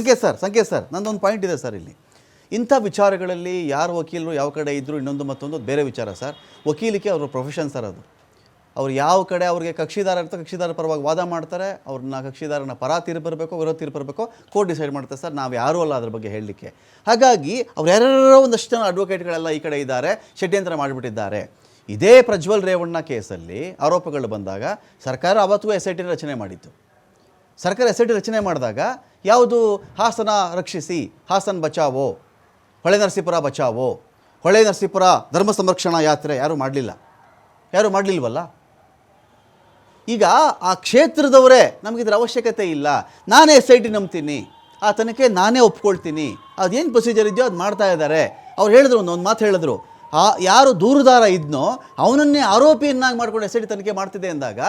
Sanket sir Sanket sir. ನಂದೊಂದು point ಇದೆ sir ಇಲ್ಲಿ. ಇಂಥ ವಿಚಾರಗಳಲ್ಲಿ ಯಾರು ವಕೀಲರು ಯಾವ ಕಡೆ ಇದ್ದರು ಇನ್ನೊಂದು ಮತ್ತೊಂದು ಬೇರೆ ವಿಚಾರ ಸರ್. ವಕೀಲಿಕೆ ಅವರ ಪ್ರೊಫೆಷನ್ ಸರ್ ಅದು. ಅವ್ರು ಯಾವ ಕಡೆ ಅವ್ರಿಗೆ ಕಕ್ಷಿದಾರ ಇರ್ತಾರೆ ಕಕ್ಷಿದಾರ ಪರವಾಗಿ ವಾದ ಮಾಡ್ತಾರೆ, ಅವ್ರನ್ನ ಕಕ್ಷಿದಾರನ ಪರ ತೀರ್ಪು ವಿರೋಧ ತೀರ್ಪು ಕೋರ್ಟ್ ಡಿಸೈಡ್ ಮಾಡ್ತಾರೆ ಸರ್. ನಾವು ಯಾರೂ ಅಲ್ಲ ಅದ್ರ ಬಗ್ಗೆ ಹೇಳಲಿಕ್ಕೆ. ಹಾಗಾಗಿ ಅವ್ರು ಯಾರ್ಯಾರೋ ಒಂದಷ್ಟು ಜನ ಅಡ್ವೊಕೇಟ್ಗಳೆಲ್ಲ ಈ ಕಡೆ ಇದ್ದಾರೆ, ಷಡ್ಯಂತ್ರ ಮಾಡಿಬಿಟ್ಟಿದ್ದಾರೆ. ಇದೇ ಪ್ರಜ್ವಲ್ ರೇವಣ್ಣ ಕೇಸಲ್ಲಿ ಆರೋಪಗಳು ಬಂದಾಗ ಸರ್ಕಾರ ಅವತ್ತು ಎಸ್ ಐ ಟಿ ರಚನೆ ಮಾಡಿತ್ತು. ಸರ್ಕಾರ ಎಸ್ ರಚನೆ ಮಾಡಿದಾಗ ಯಾವುದು ಹಾಸನ ರಕ್ಷಿಸಿ, ಹಾಸನ ಬಚಾವೋ, ಹೊಳೆ ನರಸೀಪುರ ಬಚಾವೋ, ಹೊಳೆ ನರಸೀಪುರ ಧರ್ಮ ಸಂರಕ್ಷಣಾ ಯಾತ್ರೆ ಯಾರೂ ಮಾಡಲಿಲ್ಲ. ಯಾರೂ ಮಾಡಲಿಲ್ವಲ್ಲ? ಈಗ ಆ ಕ್ಷೇತ್ರದವರೇ ನಮಗಿದ್ರ ಅವಶ್ಯಕತೆ ಇಲ್ಲ. ನಾನೇ ಎಸ್ ಐ ಟಿ ನಂಬ್ತೀನಿ. ಆ ತನಕ ನಾನೇ ಒಪ್ಕೊಳ್ತೀನಿ. ಅದೇನು ಪ್ರೊಸೀಜರ್ ಇದೆಯೋ ಅದು ಮಾಡ್ತಾ ಇದ್ದಾರೆ. ಅವ್ರು ಹೇಳಿದ್ರು, ಒಂದು ಮಾತು ಹೇಳಿದ್ರು. ಆ ಯಾರು ದೂರುದಾರ ಇದ್ನೋ, ಅವನನ್ನೇ ಆರೋಪಿಯನ್ನಾಗಿ ಮಾಡ್ಕೊಂಡು ಎಸ್ ಐ ಟಿ ತನಿಖೆ ಮಾಡ್ತಿದೆ ಅಂದಾಗ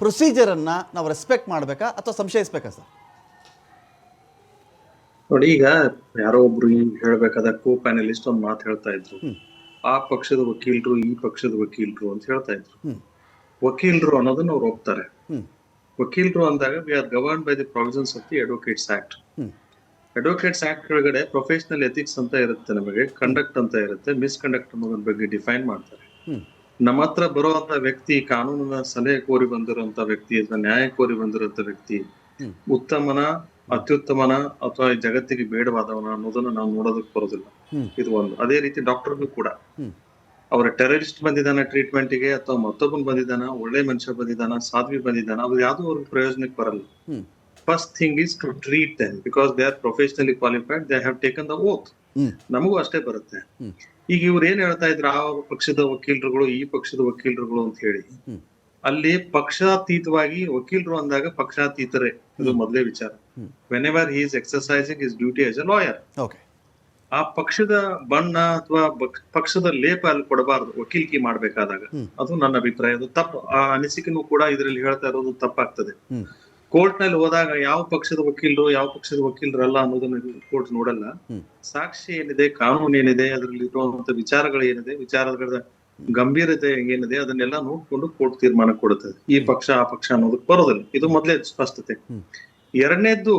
ಪ್ರೊಸೀಜರನ್ನು ನಾವು ರೆಸ್ಪೆಕ್ಟ್ ಮಾಡಬೇಕಾ ಅಥವಾ ಸಂಶಯಿಸ್ಬೇಕಾ ಸರ್? ನೋಡಿ ಈಗ ಯಾರೋ ಒಬ್ರು ಹೇಳ್ಬೇಕಾದ ಕೋ ಪ್ಯಾನಲಿಸ್ಟ್ ಒಂದ್ ಮಾತು ಹೇಳ್ತಾ ಇದ್ರು. ಆ ಪಕ್ಷದ ವಕೀಲರು ಈ ಪಕ್ಷದ ವಕೀಲರು ಅಂತ ಹೇಳ್ತಾ ಇದ್ರು. ವಕೀಲರು ಅನ್ನೋದನ್ನ ಅವ್ರು ಒಪ್ತಾರೆ. ವಕೀಲರು ಅಂದಾಗ we are govern by the provisions of the advocates act advocates act ಒಳಗಡೆ ಪ್ರೊಫೆಷನಲ್ ಎಥಿಕ್ಸ್ ಅಂತ ಇರುತ್ತೆ ನಮಗೆ ಕಂಡಕ್ಟ್ ಅಂತ ಇರುತ್ತೆ ಮಿಸ್ಕಂಡಕ್ಟ್ ಅನ್ನೋದ್ರ ಬಗ್ಗೆ ಡಿಫೈನ್ ಮಾಡ್ತಾರೆ. ನಮ್ಮ ಹತ್ರ ಬರುವಂತ ವ್ಯಕ್ತಿ ಕಾನೂನಿನ ಸಲಹೆ ಕೋರಿ ಬಂದಿರುವಂತ ವ್ಯಕ್ತಿ ಅಥವಾ ನ್ಯಾಯ ಕೋರಿ ಬಂದಿರುವಂತ ವ್ಯಕ್ತಿ ಉತ್ತಮನ ಅತ್ಯುತ್ತಮನ ಅಥವಾ ಈ ಜಗತ್ತಿಗೆ ಬೇಡವಾದವನ ಅನ್ನೋದನ್ನ ನಾವು ನೋಡೋದಕ್ಕೆ ಬರೋದಿಲ್ಲ. ಇದು ಒಂದು. ಅದೇ ರೀತಿ ಡಾಕ್ಟರ್ಗೂ ಕೂಡ. ಅವರ ಟೆರರಿಸ್ಟ್ ಬಂದಿದ್ದಾನ ಟ್ರೀಟ್ಮೆಂಟ್ಗೆ ಅಥವಾ ಮತ್ತೊಬ್ಬನ್ ಬಂದಿದ್ದಾನ ಒಳ್ಳೆ ಮನುಷ್ಯ ಬಂದಿದ್ದಾನ ಸಾಧ್ವಿ ಬಂದಿದ್ದಾನ ಅದು ಯಾವ್ದು ಅವ್ರಿಗೆ ಪ್ರಯೋಜನಕ್ಕೆ ಬರಲ್ಲ. First thing is to treat them because they are professionally qualified they have taken the oath. ನಮಗೂ ಅಷ್ಟೇ ಬರುತ್ತೆ. ಈಗ ಇವ್ರು ಏನ್ ಹೇಳ್ತಾ ಇದ್ರು ಆ ಪಕ್ಷದ ವಕೀಲರುಗಳು ಈ ಪಕ್ಷದ ವಕೀಲರುಗಳು ಅಂತ ಹೇಳಿ. ಅಲ್ಲಿ ಪಕ್ಷಾತೀತವಾಗಿ ವಕೀಲರು ಅಂದಾಗ ಪಕ್ಷಾತೀತರೇ ಇದು ಮೊದಲೇ ವಿಚಾರ. Whenever he is exercising his duty as a lawyer ಆ ಪಕ್ಷದ ಬಣ್ಣ ಅಥವಾ ಪಕ್ಷದ ಲೇಪ ಅಲ್ಲಿ ಕೊಡಬಾರದು ವಕೀಲಿಕೆ ಮಾಡ್ಬೇಕಾದಾಗ. ಅದು ನನ್ನ ಅಭಿಪ್ರಾಯ ಅದು ತಪ್ಪು. ಆ ಅನಿಸಿಕೆನೂ ಕೂಡ ಇದರಲ್ಲಿ ಹೇಳ್ತಾ ಇರೋದು ತಪ್ಪಾಗ್ತದೆ. ಕೋರ್ಟ್ನಲ್ಲಿ ಹೋದಾಗ ಯಾವ ಪಕ್ಷದ ವಕೀಲರು ಯಾವ ಪಕ್ಷದ ವಕೀಲರಲ್ಲ ಅನ್ನೋದನ್ನ ಕೋರ್ಟ್ ನೋಡಲ್ಲ. ಸಾಕ್ಷಿ ಏನಿದೆ ಕಾನೂನು ಏನಿದೆ ಅದರಲ್ಲಿ ಇರುವಂತ ವಿಚಾರಗಳು ಏನಿದೆ ವಿಚಾರಗಳ ಗಂಭೀರತೆ ಏನಿದೆ ಅದನ್ನೆಲ್ಲ ನೋಡ್ಕೊಂಡು ಕೋರ್ಟ್ ತೀರ್ಮಾನ ಕೊಡುತ್ತದೆ ಈ ಪಕ್ಷ ಆ ಪಕ್ಷ ಅನ್ನೋದಕ್ಕೆ ಬರೋದಿಲ್ಲ. ಇದು ಮೊದಲೇ ಸ್ಪಷ್ಟತೆ. ಎರಡನೇದ್ದು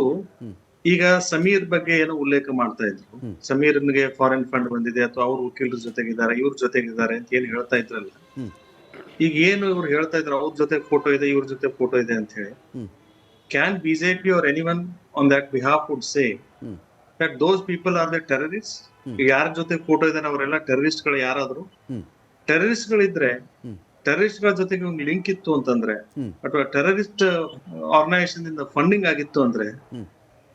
ಈಗ ಸಮೀರ್ ಬಗ್ಗೆ ಏನೋ ಉಲ್ಲೇಖ ಮಾಡ್ತಾ ಇದ್ರು. ಸಮೀರ್ನಿಗೆ ಫಾರಿನ್ ಫಂಡ್ ಬಂದಿದೆ ಅಥವಾ ಅವ್ರ ವಕೀಲರ ಜೊತೆಗಿದ್ದಾರೆ ಇವ್ರ ಜೊತೆಗಿದ್ದಾರೆ ಅಂತ ಏನ್ ಹೇಳ್ತಾ ಇದ್ರಲ್ಲ. ಈಗ ಏನು ಇವ್ರು ಹೇಳ್ತಾ ಇದ್ರು ಅವ್ರ ಜೊತೆ ಫೋಟೋ ಇದೆ ಇವ್ರ ಜೊತೆ ಫೋಟೋ ಇದೆ ಅಂತ ಹೇಳಿ. ಹ್ಮ್. Can BJP are on on behalf would say would that those people are the terrorist hmm. ಯಾರ ಜೊತೆ ಫೋಟೋ ಇದೆ ಅವರೆಲ್ಲ ಟೆರರಿಸ್ಟ್ಗಳು ಯಾರಾದ್ರು. ಟೆರರಿಸ್ಟ್ ಗಳಿದ್ರೆ ಟೆರರಿಸ್ಟ್ಗಳ ಜೊತೆಗೆ ಒಂದು ಲಿಂಕ್ ಇತ್ತು ಅಂತಂದ್ರೆ. ಅಥವಾ ಟೆರರಿಸ್ಟ್ ಆರ್ಗನೈಸೇಷನ್ ಇಂದ ಫಂಡಿಂಗ್ ಆಗಿತ್ತು ಅಂದ್ರೆ.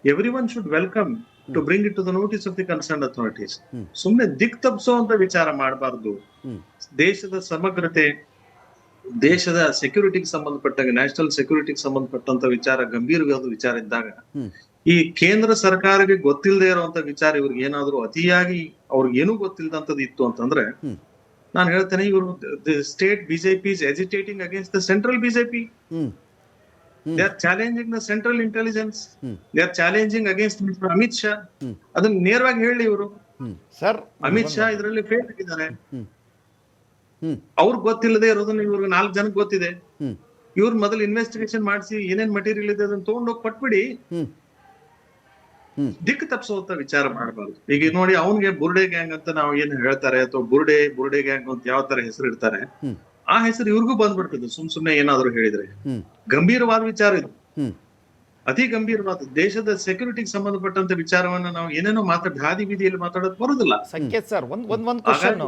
Everyone should welcome to bring it to the notice of the concern authorities ಸುಮ್ಮನೆ ಸುಮ್ನೆ ದಿಕ್ ತಪ್ಪಿಸುವಂತ ವಿಚಾರ ಮಾಡಬಾರ್ದು ದೇಶದ ಸಮಗ್ರತೆ ದೇಶದ ಸೆಕ್ಯೂರಿಟಿಗೆ ಸಂಬಂಧಪಟ್ಟಾಗ ನ್ಯಾಷನಲ್ ಸೆಕ್ಯೂರಿಟಿಗೆ ಸಂಬಂಧಪಟ್ಟಂತ ವಿಚಾರ ಗಂಭೀರವಾದ ವಿಚಾರ ಇದ್ದಾಗ ಈ ಕೇಂದ್ರ ಸರ್ಕಾರಕ್ಕೆ ಗೊತ್ತಿಲ್ಲದೆ ಇರುವಂತ ವಿಚಾರ ಇವ್ರಿಗೆ ಏನಾದ್ರು ಅತಿಯಾಗಿ ಅವ್ರಿಗೆ ಏನೂ ಗೊತ್ತಿಲ್ಲದಂತದ್ದು ಇತ್ತು ಅಂತಂದ್ರೆ. ನಾನು ಹೇಳ್ತೇನೆ ಇವರು state BJP is agitating against the central BJP they are challenging the central intelligence. They are challenging against mister Amit Shah ಅದನ್ನ ನೇರವಾಗಿ ಹೇಳಿ ಇವರು. ಸರ್ ಅಮಿತ್ ಶಾ ಇದರಲ್ಲಿ ಫೇಲ್ ಆಗಿದ್ದಾರೆ. ಅವ್ರಿಗೆ ಗೊತ್ತಿಲ್ಲದೆ ಇರೋದನ್ನ ಇವ್ರಿಗೆ ನಾಲ್ಕು ಜನಕ್ಕೆ ಗೊತ್ತಿದೆ. ಇವ್ರ ಮೊದಲು ಇನ್ವೆಸ್ಟಿಗೇಷನ್ ಮಾಡಿಸಿ ಏನೇನ್ ಮಟೀರಿಯಲ್ ಇದೆ ಅದನ್ನ ತಗೊಂಡೋಗಿ ಕೊಟ್ಬಿಡಿ. ದಿಕ್ಕು ತಪ್ಪಿಸುವಂತ ವಿಚಾರ ಮಾಡಬಾರ್ದು. ಈಗ ನೋಡಿ ಅವನ್ಗೆ ಬುರ್ಡೆ ಗ್ಯಾಂಗ್ ಅಂತ ನಾವು ಏನ್ ಹೇಳ್ತಾರೆ ಅಥವಾ ಬುರ್ಡೆ ಬುರ್ಡೆ ಗ್ಯಾಂಗ್ ಅಂತ ಯಾವ ತರ ಹೆಸರು ಇಡ್ತಾರೆ. ಆ ಹೆಸರು ಇವ್ರಿಗೂ ಬಂದ್ಬಿಡ್ತದೆ. ಸುಮ್ ಸುಮ್ನೆ ಏನಾದ್ರು ಹೇಳಿದ್ರೆ. ಗಂಭೀರವಾದ ವಿಚಾರ ಇದು. ಅತಿ ಗಂಭೀರವಾದ ದೇಶದ ಸೆಕ್ಯೂರಿಟಿಗೆ ಸಂಬಂಧಪಟ್ಟಂತ ವಿಚಾರವನ್ನ ನಾವು ಏನೇನೋ ಮಾತಾಡ ಹಾದಿ ಬೀದಿಯಲ್ಲಿ ಮಾತಾಡೋದು ಬರುದಿಲ್ಲ. ಸಂಕೇತ್ ಸರ್ ಒಂದ್ ಒಂದ್ ಒಂದ್ ಕ್ವಶನ್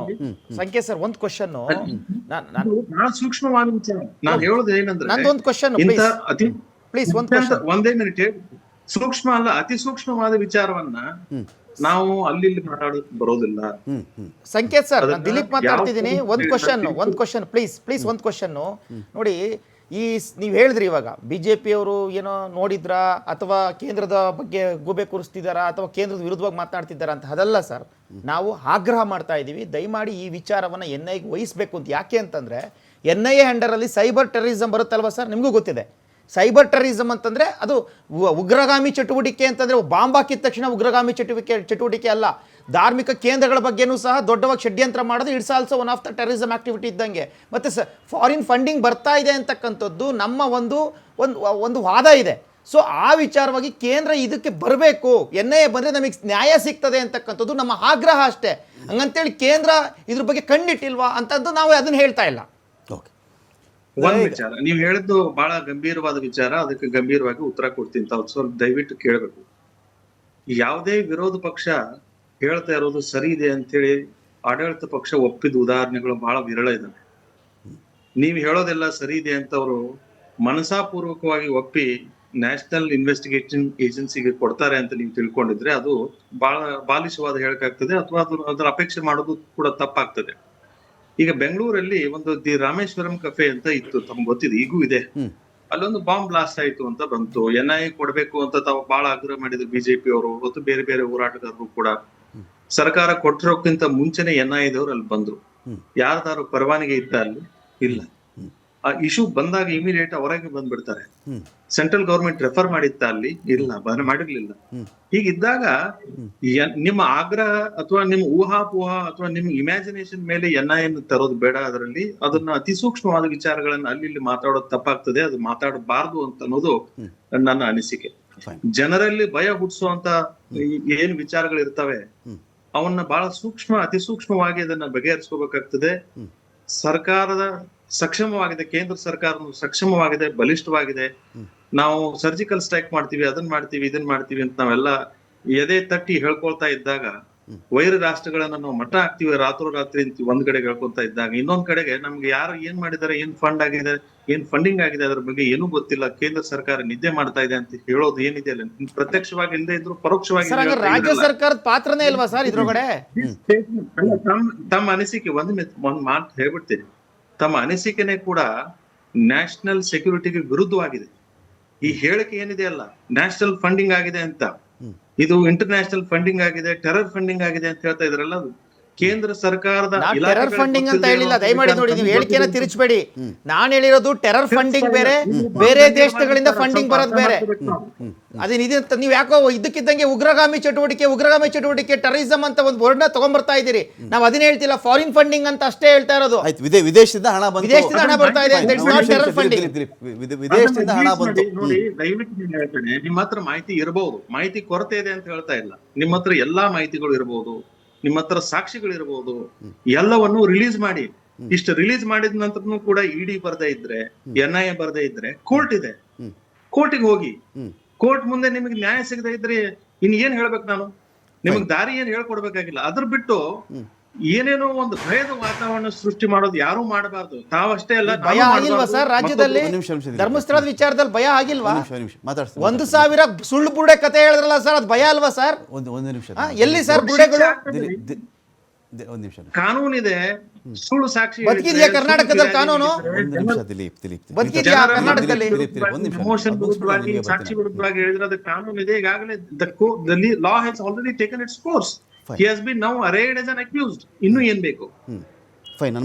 ಸಂಕೇತ್ ಸರ್ ಒಂದ್ ಕ್ವಶನ್ ನಾನು ಬಹಳ ಸೂಕ್ಷ್ಮವಾದ ವಿಚಾರ. ನಾನು ಹೇಳೋದು ಏನಂದ್ರೆ ನಂದೊಂದ್ ಕ್ವಶನ್ ಅತಿ ಪ್ಲೀಸ್ ಒಂದ್ ಕ್ವಶನ್ ಒಂದೇ ಮಿನಿಟ್ ಸೂಕ್ಷ್ಮ ಅಲ್ಲ ಅತಿ ಸೂಕ್ಷ್ಮವಾದ ವಿಚಾರವನ್ನ ನಾವು ಅಲ್ಲಿ ಇಲ್ಲಿ ಮಾತಾಡೋಕ್ ಬರೋದಿಲ್ಲ. ಸಂಕೇತ್ ಸರ್ ನಾನು ದಿಲೀಪ್ ಮಾತಾಡ್ತಿದ್ದೀನಿ. ಒಂದ್ ಕ್ವಶನ್ ಒಂದ್ ಕ್ವಶನ್ ಪ್ಲೀಸ್ ಪ್ಲೀಸ್ ಒಂದ್ ಕ್ವಶನ್ ನೋಡಿ ಈ ನೀವು ಹೇಳಿದ್ರಿ ಇವಾಗ ಬಿ ಜೆ ಅವರು ಏನೋ ನೋಡಿದ್ರಾ, ಅಥವಾ ಕೇಂದ್ರದ ಬಗ್ಗೆ ಗೂಬೆ ಕೂರಿಸ್ತಿದ್ದಾರಾ ಅಥವಾ ಕೇಂದ್ರದ ವಿರುದ್ಧವಾಗಿ ಮಾತನಾಡ್ತಿದ್ದಾರಾ ಅಂತ ಅದಲ್ಲ ಸರ್. ನಾವು ಆಗ್ರಹ ಮಾಡ್ತಾ ಇದ್ದೀವಿ. ದಯಮಾಡಿ ಈ ವಿಚಾರವನ್ನು ಎನ್ ಐಗೆ ವಹಿಸಬೇಕು ಅಂತ ಯಾಕೆ ಅಂತಂದ್ರೆ ಎನ್ ಐ ಎ ಅಂಡರಲ್ಲಿ ಸೈಬರ್ ಟೆರರಿಸಮ್ ಬರುತ್ತಲ್ವ ಸರ್? ನಿಮಗೂ ಗೊತ್ತಿದೆ. ಸೈಬರ್ ಟೆರರಿಸಮ್ ಅಂತಂದ್ರೆ ಅದು ಉಗ್ರಗಾಮಿ ಚಟುವಟಿಕೆ ಅಂತಂದ್ರೆ ಬಾಂಬ್ ಹಾಕಿದ ತಕ್ಷಣ ಉಗ್ರಗಾಮಿ ಚಟುವಟಿಕೆ ಚಟುವಟಿಕೆ ಅಲ್ಲ. ಧಾರ್ಮಿಕ ಕೇಂದ್ರಗಳ ಬಗ್ಗೆನೂ ಸಹ ದೊಡ್ಡವಾಗಿ ಷಡ್ಯಂತ್ರ ಮಾಡೋದು it's also one of the terrorism activity ಇದ್ದಂಗೆ. ಮತ್ತು ಸ ಫಾರಿನ್ ಫಂಡಿಂಗ್ ಬರ್ತಾ ಇದೆ ಅಂತಕ್ಕಂಥದ್ದು ನಮ್ಮ ಒಂದು ಒಂದು ಒಂದು ವಾದ ಇದೆ. ಸೊ ಆ ವಿಚಾರವಾಗಿ ಕೇಂದ್ರ ಇದಕ್ಕೆ ಬರಬೇಕು. ಎನ್ ಐ ಎ ಬಂದರೆ ನಮಗೆ ನ್ಯಾಯ ಸಿಗ್ತದೆ ಅಂತಕ್ಕಂಥದ್ದು ನಮ್ಮ ಆಗ್ರಹ ಅಷ್ಟೇ. ಹಂಗಂತೇಳಿ ಕೇಂದ್ರ ಇದ್ರ ಬಗ್ಗೆ ಕಣ್ಣಿಟ್ಟಿಲ್ವಾ ಅಂತಂದು ನಾವು ಅದನ್ನು ಹೇಳ್ತಾ ಇಲ್ಲ. ಓಕೆ ಒಂದ್ ವಿಚಾರ. ನೀವು ಹೇಳಿದ್ದು ಬಹಳ ಗಂಭೀರವಾದ ವಿಚಾರ. ಅದಕ್ಕೆ ಗಂಭೀರವಾಗಿ ಉತ್ತರ ಕೊಡ್ತೀನಿ. ತಾವು ಸ್ವಲ್ಪ ದಯವಿಟ್ಟು ಕೇಳಬೇಕು. ಯಾವುದೇ ವಿರೋಧ ಪಕ್ಷ ಹೇಳ್ತಾ ಇರೋದು ಸರಿ ಇದೆ ಅಂತೇಳಿ ಆಡಳಿತ ಪಕ್ಷ ಒಪ್ಪಿದ ಉದಾಹರಣೆಗಳು ಬಹಳ ವಿರಳ ಇದ್ದಾವೆ ನೀವು ಹೇಳೋದೆಲ್ಲ ಸರಿ ಇದೆ ಅಂತ ಅವರು ಮನಸಾಪೂರ್ವಕವಾಗಿ ಒಪ್ಪಿ ನ್ಯಾಷನಲ್ ಇನ್ವೆಸ್ಟಿಗೇಷನ್ ಏಜೆನ್ಸಿಗೆ ಕೊಡ್ತಾರೆ ಅಂತ ನೀವು ತಿಳ್ಕೊಂಡಿದ್ರೆ ಅದು ಬಹಳ ಬಾಲಿಶವಾದ ಹೇಳಕ್ಕಾಗ್ತದೆ ಅಥವಾ ಅದು ಅದರ ಅಪೇಕ್ಷೆ ಮಾಡೋದು ಕೂಡ ತಪ್ಪಾಗ್ತದೆ. ಈಗ ಬೆಂಗಳೂರಲ್ಲಿ ಒಂದು ದಿ ರಾಮೇಶ್ವರಂ ಕಫೆ ಅಂತ ಇತ್ತು ತಮ್ಗೆ ಗೊತ್ತಿದೆ? ಈಗೂ ಇದೆ. ಅಲ್ಲೊಂದು ಬಾಂಬ್ ಬ್ಲಾಸ್ಟ್ ಆಯ್ತು ಅಂತ ಬಂತು. ಎನ್ ಐ ಕೊಡಬೇಕು ಅಂತ ತಾವು ಬಹಳ ಆಗ್ರಹ ಮಾಡಿದ್ರು ಬಿಜೆಪಿ ಅವರು ಮತ್ತು ಬೇರೆ ಬೇರೆ ಹೋರಾಟಗಾರರು ಕೂಡ. ಸರ್ಕಾರ ಕೊಟ್ಟಿರೋಕ್ಕಿಂತ ಮುಂಚೆನೆ ಎನ್ ಐ ದವರು ಅಲ್ಲಿ ಬಂದ್ರು. ಯಾರದಾರು ಪರವಾನಗಿ ಇತ್ತ ಅಲ್ಲಿ ಇಲ್ಲ. ಆ ಇಶ್ಯೂ ಬಂದಾಗ ಇಮಿಡಿಯೇಟ್ ಹೊರಗೆ ಬಂದ್ಬಿಡ್ತಾರೆ. ಸೆಂಟ್ರಲ್ ಗವರ್ಮೆಂಟ್ ರೆಫರ್ ಮಾಡಿತ್ತ ಅಲ್ಲಿ ಇಲ್ಲ ಮಾಡಿರ್ಲಿಲ್ಲ. ಹೀಗಿದ್ದಾಗ ನಿಮ್ಮ ಆಗ್ರಹ ಅಥವಾ ನಿಮ್ಮ ಊಹಾಪೋಹ ಅಥವಾ ನಿಮ್ಮ ಇಮ್ಯಾಜಿನೇಷನ್ ಮೇಲೆ ಎನ್ ಐ ತರೋದು ಬೇಡ ಅದರಲ್ಲಿ. ಅದನ್ನ ಅತಿ ಸೂಕ್ಷ್ಮವಾದ ವಿಚಾರಗಳನ್ನ ಅಲ್ಲಿ ಇಲ್ಲಿ ಮಾತಾಡೋದು ತಪ್ಪಾಗ್ತದೆ ಅದು ಮಾತಾಡಬಾರ್ದು ಅಂತ ಅನ್ನೋದು ನನ್ನ ಅನಿಸಿಕೆ. ಜನರಲ್ಲಿ ಭಯ ಹುಟ್ಟಿಸುವಂತ ಏನ್ ವಿಚಾರಗಳು ಇರ್ತವೆ ಹ್ಮ್. ಅವನ್ನ ಬಹಳ ಸೂಕ್ಷ್ಮ ಅತಿ ಸೂಕ್ಷ್ಮವಾಗಿ ಅದನ್ನ ಬಗೆಹರಿಸ್ಕೋಬೇಕಾಗ್ತದೆ. ಸರ್ಕಾರದ ಸಕ್ಷಮವಾಗಿದೆ ಕೇಂದ್ರ ಸರ್ಕಾರ ಸಕ್ಷಮವಾಗಿದೆ ಬಲಿಷ್ಠವಾಗಿದೆ. ನಾವು ಸರ್ಜಿಕಲ್ ಸ್ಟ್ರೈಕ್ ಮಾಡ್ತೀವಿ ಅದನ್ನ ಮಾಡ್ತೀವಿ ಇದನ್ನ ಮಾಡ್ತೀವಿ ಅಂತ ನಾವೆಲ್ಲ ಎದೆ ತಟ್ಟಿ ಹೇಳ್ಕೊಳ್ತಾ ಇದ್ದಾಗ ವೈರ ರಾಷ್ಟ್ರಗಳನ್ನ ನಾವು ಮಠ ಹಾಕ್ತಿವಿ ರಾತ್ರೋರಾತ್ರಿ ಅಂತ ಒಂದ್ ಕಡೆ ಹೇಳ್ಕೊಂತ ಇದ್ದಾಗ ಇನ್ನೊಂದ್ ಕಡೆಗೆ ನಮ್ಗೆ ಯಾರು ಏನ್ ಮಾಡಿದ್ದಾರೆ ಏನ್ ಫಂಡ್ ಆಗಿದೆ ಏನ್ ಫಂಡಿಂಗ್ ಆಗಿದೆ ಅದ್ರ ಬಗ್ಗೆ ಏನೂ ಗೊತ್ತಿಲ್ಲ. ಕೇಂದ್ರ ಸರ್ಕಾರ ನಿದ್ದೆ ಮಾಡ್ತಾ ಇದೆ ಅಂತ ಹೇಳೋದು ಏನಿದೆ ಅಲ್ಲ? ಪ್ರತ್ಯಕ್ಷವಾಗಿ ಇಲ್ಲದೆ ಇದ್ರು ಪರೋಕ್ಷವಾಗಿ ರಾಜ್ಯ. ಸರ್ಕಾರದ ಪಾತ್ರನೇ ಇಲ್ವಾ ಸರ್ ಇದ್ರೊಳಗಡೆ? ತಮ್ಮ ಅನಿಸಿಕೆ ಒಂದ್ ಮಿತ್ ಒಂದ್ ಮಾತು ಹೇಳ್ಬಿಡ್ತೀನಿ. ತಮ್ಮ ಅನಿಸಿಕೆನೆ ಕೂಡ ನ್ಯಾಷನಲ್ ಸೆಕ್ಯೂರಿಟಿಗೆ ವಿರುದ್ಧವಾಗಿದೆ. ಈ ಹೇಳಿಕೆ ಏನಿದೆ ಅಲ್ಲ? ನ್ಯಾಷನಲ್ ಫಂಡಿಂಗ್ ಆಗಿದೆ ಅಂತ. ಇದು ಇಂಟರ್ನ್ಯಾಷನಲ್ ಫಂಡಿಂಗ್ ಆಗಿದೆ ಟೆರರ್ ಫಂಡಿಂಗ್ ಆಗಿದೆ ಅಂತ ಹೇಳ್ತಾ ಇದ್ರಲ್ಲ ಅದು. ಕೇಂದ್ರ ಸರ್ಕಾರದ ಟೆರರ್ ಫಂಡಿಂಗ್ ಅಂತ ಹೇಳಿಲ್ಲ. ದಯಮಾಡಿ ನೋಡಿ ನೀವು ಹೇಳಿಕೆನ ತಿರುಚಬೇಡಿ. ನಾನು ಹೇಳಿರೋದು ಟೆರರ್ ಫಂಡಿಂಗ್ ಬೇರೆ ಬೇರೆ ದೇಶಗಳಿಂದ ಫಂಡಿಂಗ್ ಬರೋದು ಬೇರೆ. ಅದೇ ಇದು ಅಂತ ನೀವು ಯಾಕೋ ಇದಕ್ಕಿದ್ದಂಗೆ ಉಗ್ರಗಾಮಿ ಚಟುವಟಿಕೆ ಉಗ್ರಗಾಮಿ ಚಟುವಟಿಕೆ ಟೆರರಿಸಂ ಅಂತ ಒಂದು ನ ತಗೊಂಡ್ಬರ್ತಾ ಇದ್ದೀರಿ. ನಾವ್ ಅದನ್ನ ಹೇಳ್ತಿಲ್ಲ ಫಾರಿನ್ ಫಂಡಿಂಗ್ ಅಂತ ಅಷ್ಟೇ ಹೇಳ್ತಾ ಇರೋದು. ವಿದೇಶದಿಂದ ಹಣ ಬಂತು. ವಿದೇಶದಿಂದ ಹಣ ಬರ್ತಾ ಇದೆ ಅಂತ ಇಟ್ಸ್ ನಾಟ್ ಟೆರರ್ ಫಂಡಿಂಗ್ ವಿದೇಶದಿಂದ ಹಣ ಬಂತು. ನೋಡಿ ದಯವಿಟ್ಟು ಹೇಳ್ತೇನೆ. ನಿಮ್ಮ ಹತ್ರ ಮಾಹಿತಿ ಇರಬಹುದು ಮಾಹಿತಿ ಕೊರತೆ ಇದೆ ಅಂತ ಹೇಳ್ತಾ ಇಲ್ಲ. ನಿಮ್ಮ ಹತ್ರ ಎಲ್ಲಾ ಮಾಹಿತಿಗಳು ಇರಬಹುದು ನಿಮ್ಮ ಹತ್ರ ಸಾಕ್ಷಿಗಳು ಇರಬಹುದು ಎಲ್ಲವನ್ನು ರಿಲೀಸ್ ಮಾಡಿ. ಇಷ್ಟು ರಿಲೀಸ್ ಮಾಡಿದ ನಂತರನು ಕೂಡ ಇಡಿ ಬರದೇ ಇದ್ರೆ ಎನ್ ಐ ಎ ಬರ್ದೇ ಇದ್ರೆ ಕೋರ್ಟ್ ಇದೆ. ಕೋರ್ಟಿಗೆ ಹೋಗಿ. ಕೋರ್ಟ್ ಮುಂದೆ ನಿಮಗೆ ನ್ಯಾಯ ಸಿಗದೆ ಇದ್ರೆ ಇನ್ ಏನ್ ಹೇಳ್ಬೇಕು ನಾನು? ನಿಮಗ್ ದಾರಿ ಏನ್ ಹೇಳ್ಕೊಡ್ಬೇಕಾಗಿಲ್ಲ. ಅದ್ರ ಬಿಟ್ಟು ಏನೇನೋ ಒಂದು ಭಯದ ವಾತಾವರಣ ಸೃಷ್ಟಿ ಮಾಡೋದು ಯಾರು ಮಾಡಬಾರ್ದು. ತಾವಷ್ಟೇ ಅಲ್ಲ ಭಯ ಆಗಿಲ್ವಾ ಸರ್ ರಾಜ್ಯದಲ್ಲಿ. ಧರ್ಮಸ್ಥಳದ ವಿಚಾರದಲ್ಲಿ ಭಯ ಆಗಿಲ್ವಾ? ಒಂದು ನಿಮಿಷ. ಮಾತಾಡ್ತೀನಿ ಒಂದು ಸಾವಿರ ಸುಳ್ಳು ಬುರುಡೆ ಕತೆ ಹೇಳಿದ್ರಲ್ಲ ಸರ್ ಅದು ಭಯ ಅಲ್ವಾ ಸರ್? ಒಂದು ಒಂದು ನಿಮಿಷ. ಎಲ್ಲಿ ಸರ್ ಬುರುಡೆಗಳು ಒಂದು ನಿಮಿಷ ಕಾನೂನಿದೆ ಸುಳ್ಳು ಸಾಕ್ಷಿ ಬದುಕಿದ್ಯಾ ಕರ್ನಾಟಕದಲ್ಲಿ ಕಾನೂನು? ಒಂದು ನಿಮಿಷ ದಿಲೀಪ್ ದಿಲೀಪ್. ಬದುಕಿದ್ಯಾ ಕರ್ನಾಟಕದಲ್ಲಿ? ಒಂದು ನಿಮಿಷ ಸಾಕ್ಷಿ. ವಿರುದ್ಧವಾಗಿ ಹೇಳಿದ್ರೆ ಅದು ಕಾನೂನು ಇದೆ. ಈಗಾಗಲೇ the law has already taken its course. He has been now arrayed as an accused ಇನ್ನು ಏನ್ ಬೇಕು